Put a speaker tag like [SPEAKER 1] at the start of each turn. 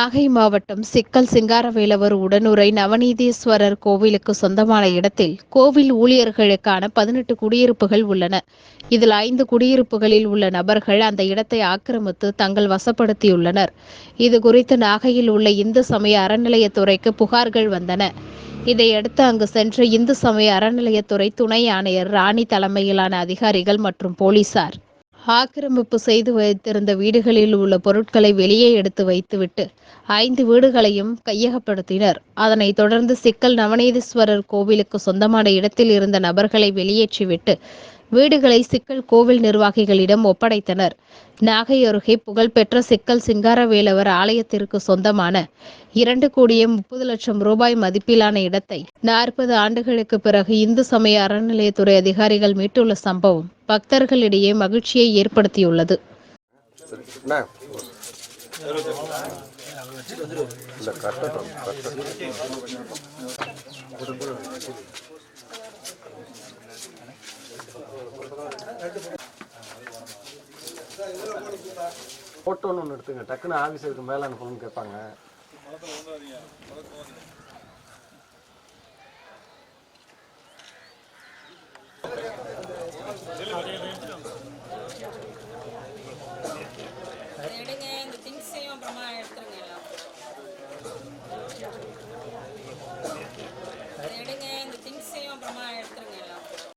[SPEAKER 1] நாகை மாவட்டம் சிக்கல் சிங்காரவேலவர் உடனுரை நவநீதீஸ்வரர் கோவிலுக்கு சொந்தமான இடத்தில் கோவில் ஊழியர்களுக்கான பதினெட்டு குடியிருப்புகள் உள்ளன. இதில் ஐந்து குடியிருப்புகளில் உள்ள நபர்கள் அந்த இடத்தை ஆக்கிரமித்து தங்கள் வசப்படுத்தியுள்ளனர். இது குறித்து நாகையில் உள்ள இந்து சமய அறநிலையத்துறைக்கு புகார்கள் வந்தன. இதையடுத்து அங்கு சென்ற இந்து சமய அறநிலையத்துறை துணை ஆணையர் ராணி தலைமையிலான அதிகாரிகள் மற்றும் போலீசார் ஆக்கிரமிப்பு செய்து வைத்திருந்த வீடுகளில் உள்ள பொருட்களை வெளியே எடுத்து வைத்துவிட்டு ஐந்து வீடுகளையும் கையகப்படுத்தினர். அதனைத் தொடர்ந்து சிக்கல் நவநீதீஸ்வரர் கோவிலுக்கு சொந்தமான இடத்தில் இருந்த நபர்களை வெளியேற்றிவிட்டு வீடுகளை சிக்கல் கோவில் நிர்வாகிகளிடம் ஒப்படைத்தனர். நாகை அருகே புகழ்பெற்ற சிக்கல் சிங்காரவேலவர் ஆலயத்திற்கு சொந்தமான இரண்டு கோடியே முப்பது லட்சம் ரூபாய் மதிப்பிலான இடத்தை நாற்பது ஆண்டுகளுக்கு பிறகு இந்து சமய அறநிலையத்துறை அதிகாரிகள் மீட்டுள்ள சம்பவம் பக்தர்களிடையே மகிழ்ச்சியை ஏற்படுத்தியுள்ளது.
[SPEAKER 2] இந்த கட்டட்டும் கட்டட்டும் ஃபோட்டோன்னு ஒன்று எடுத்துங்க. டக்குன்னு ஆஃபீஸருக்கு மேலே அனுப்பணும்னு கேட்பாங்க. எடுங்க இந்த